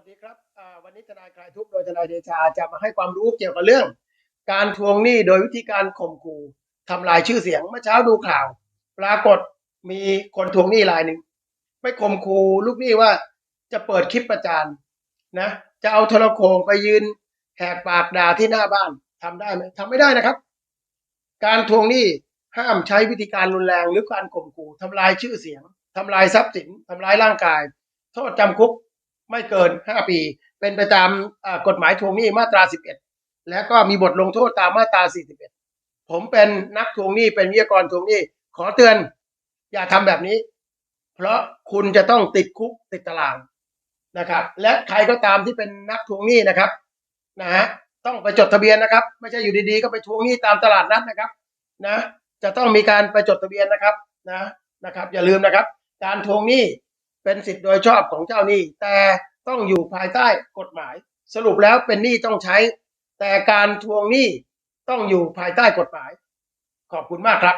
วัสดีครับวันนี้ทนายคลายทุกข์โดยทนายเดชาจะมาให้ความรู้เกี่ยวกับเรื่อง การทวงหนี้โดยวิธีการข่มขู่ทำลายชื่อเสียงเมื่อเช้าดูข่าว ปรากฏมีคนทวงหนี้รายหนึ่งไปข่มขู่ลูกหนี้ว่าจะเปิดคลิปประจานนะ จะเอาโทรโขงไปยืนแหกปากด่าที่หน้าบ้านทำได้ไหมทำไม่ได้นะครับ การทวงหนี้ห้ามใช้วิธีการรุนแรงหรือการข่มขู่ทำลายชื่อเสียงทำลายทรัพย์สินทำลายร่างกาย โทษจำคุก ไม่เกิน 5 ปี เป็นไปตามกฎหมายทวงหนี้มาตรา 11 และก็มีบทลงโทษตามมาตรา 41 ผมเป็นนักทวงหนี้เป็นวิทยากรทวงหนี้ ขอเตือน อย่าทำแบบนี้ เพราะคุณจะต้องติดคุกติดตารางนะครับ และใครก็ตามที่เป็นนักทวงหนี้นะครับนะฮะต้องไปจดทะเบียนนะครับ ไม่ใช่อยู่ดีๆ ก็ไปทวงหนี้ตามตลาดนัดนะครับนะจะต้องมีการไปจดทะเบียนนะครับนะนะครับ อย่าลืมนะครับ การทวงหนี้ เป็นสิทธิ์โดยชอบของเจ้าหนี้ แต่ต้องอยู่ภายใต้กฎหมาย สรุปแล้วเป็นหนี้ต้องใช้ แต่การทวงหนี้ต้องอยู่ภายใต้กฎหมาย ขอบคุณมากครับ